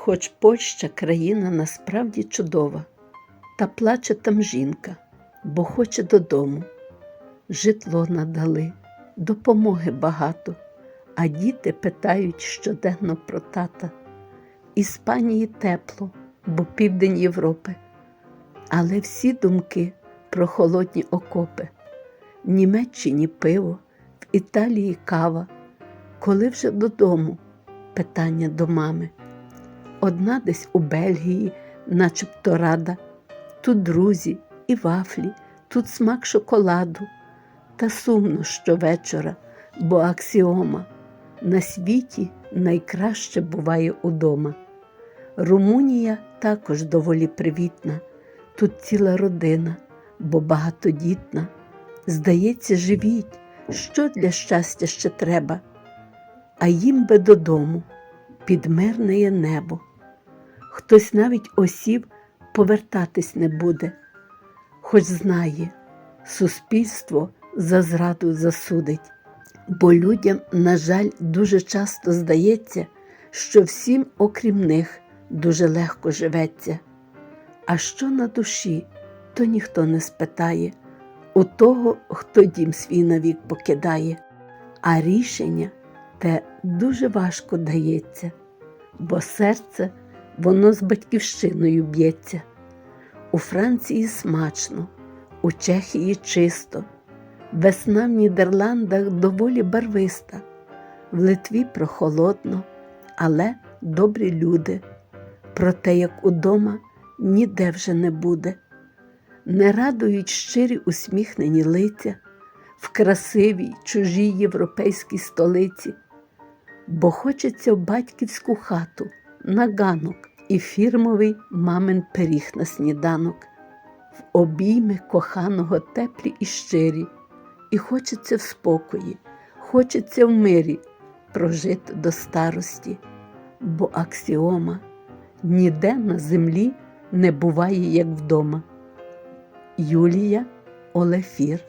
Хоч Польща країна насправді чудова, та плаче там жінка, бо хоче додому. Житло надали, допомоги багато, а діти питають щоденно про тата. Іспанії тепло, бо південь Європи, але всі думки про холодні окопи. В Німеччині пиво, в Італії кава. Коли вже додому? Питання до мами. Одна десь у Бельгії, начебто рада, тут друзі і вафлі, тут смак шоколаду. Та сумно щовечора, бо аксіома на світі найкраще буває удома. Румунія також доволі привітна, тут ціла родина, бо багатодітна. Здається, живіть, що для щастя ще треба, а їм би додому під мирне небо. Хтось навіть осів повертатись не буде, хоч знає, суспільство за зраду засудить, бо людям, на жаль, дуже часто здається, що всім, окрім них, дуже легко живеться. А що на душі, то ніхто не спитає у того, хто дім свій навік покидає, а рішення те дуже важко дається, бо серце воно з батьківщиною б'ється. У Франції смачно, у Чехії чисто, весна в Нідерландах доволі барвиста, в Литві прохолодно, але добрі люди. Проте, як удома, ніде вже не буде. Не радують щирі усміхнені лиця в красивій чужій європейській столиці, бо хочеться в батьківську хату на ганок і фірмовий мамин пиріг на сніданок, в обійми коханого теплі і щирі, і хочеться в спокої, хочеться в мирі прожити до старості, бо аксіома ніде на землі не буває, як вдома. Юлія Олефір